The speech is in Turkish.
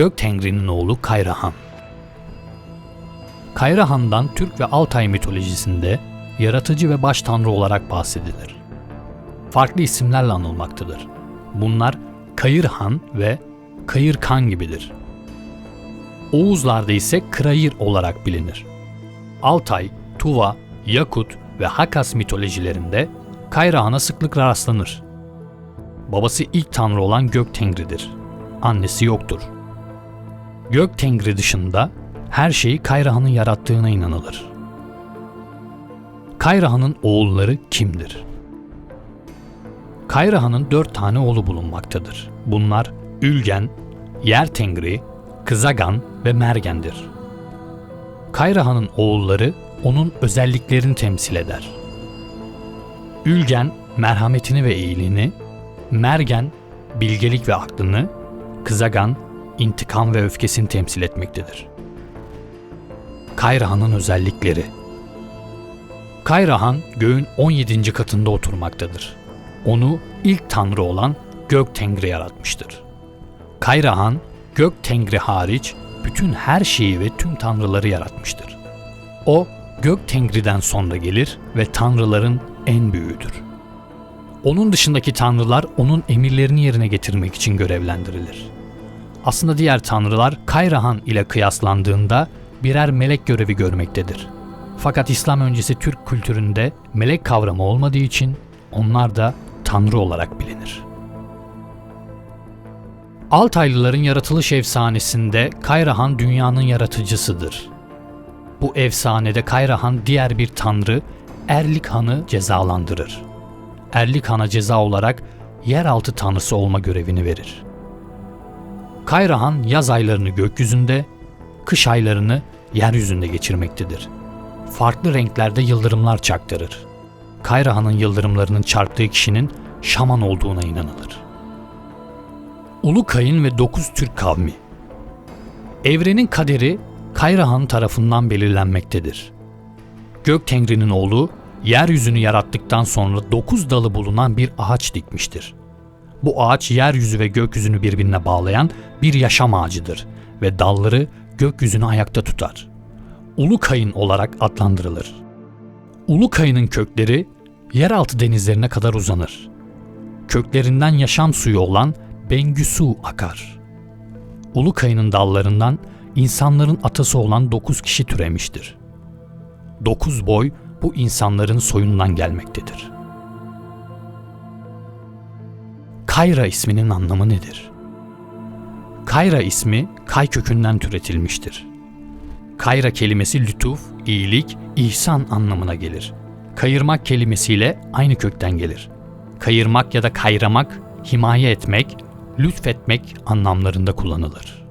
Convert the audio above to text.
Göktengri'nin oğlu Kayrahan. Kayrahan'dan Türk ve Altay mitolojisinde yaratıcı ve baş tanrı olarak bahsedilir. Farklı isimlerle anılmaktadır. Bunlar Kayırhan ve Kayırkan gibidir. Oğuzlarda ise Kırayır olarak bilinir. Altay, Tuva, Yakut ve Hakas mitolojilerinde Kayrahan'a sıklıkla rastlanır. Babası ilk tanrı olan Gök Tengri'dir. Annesi yoktur. Gök Tengri dışında her şeyi Kayrahan'ın yarattığına inanılır. Kayrahan'ın oğulları kimdir? Kayrahan'ın dört tane oğlu bulunmaktadır. Bunlar Ülgen, Yer Tengri, Kızagan ve Mergen'dir. Kayrahan'ın oğulları onun özelliklerini temsil eder. Ülgen merhametini ve iyiliğini, Mergen bilgelik ve aklını, Kızagan intikam ve öfkesini temsil etmektedir. Kayrahan'ın özellikleri Kayrahan göğün 17. katında oturmaktadır. Onu ilk tanrı olan Gök Tengri yaratmıştır. Kayrahan, Gök Tengri hariç bütün her şeyi ve tüm tanrıları yaratmıştır. O, Gök Tengri'den sonra gelir ve tanrıların en büyüğüdür. Onun dışındaki tanrılar onun emirlerini yerine getirmek için görevlendirilir. Aslında diğer tanrılar Kayrahan ile kıyaslandığında birer melek görevi görmektedir. Fakat İslam öncesi Türk kültüründe melek kavramı olmadığı için onlar da tanrı olarak bilinir. Altaylıların yaratılış efsanesinde Kayrahan dünyanın yaratıcısıdır. Bu efsanede Kayrahan diğer bir tanrı Erlik Han'ı cezalandırır. Erlik Han'a ceza olarak yeraltı tanrısı olma görevini verir. Kayrahan yaz aylarını gökyüzünde, kış aylarını yeryüzünde geçirmektedir. Farklı renklerde yıldırımlar çaktırır. Kayrahan'ın yıldırımlarının çarptığı kişinin şaman olduğuna inanılır. Ulu Kayın ve Dokuz Türk kavmi Evrenin kaderi Kayrahan tarafından belirlenmektedir. Gök Tengri'nin oğlu yeryüzünü yarattıktan sonra dokuz dalı bulunan bir ağaç dikmiştir. Bu ağaç yeryüzü ve gökyüzünü birbirine bağlayan bir yaşam ağacıdır ve dalları gökyüzünü ayakta tutar. Ulu Kayın olarak adlandırılır. Ulu Kayın'ın kökleri yeraltı denizlerine kadar uzanır. Köklerinden yaşam suyu olan Bengü su akar. Ulu Kayın'ın dallarından insanların atası olan dokuz kişi türemiştir. Dokuz boy bu insanların soyundan gelmektedir. Kayra isminin anlamı nedir? Kayra ismi kay kökünden türetilmiştir. Kayra kelimesi lütuf, iyilik, ihsan anlamına gelir. Kayırmak kelimesiyle aynı kökten gelir. Kayırmak ya da kayramak, himaye etmek, lütfetmek anlamlarında kullanılır.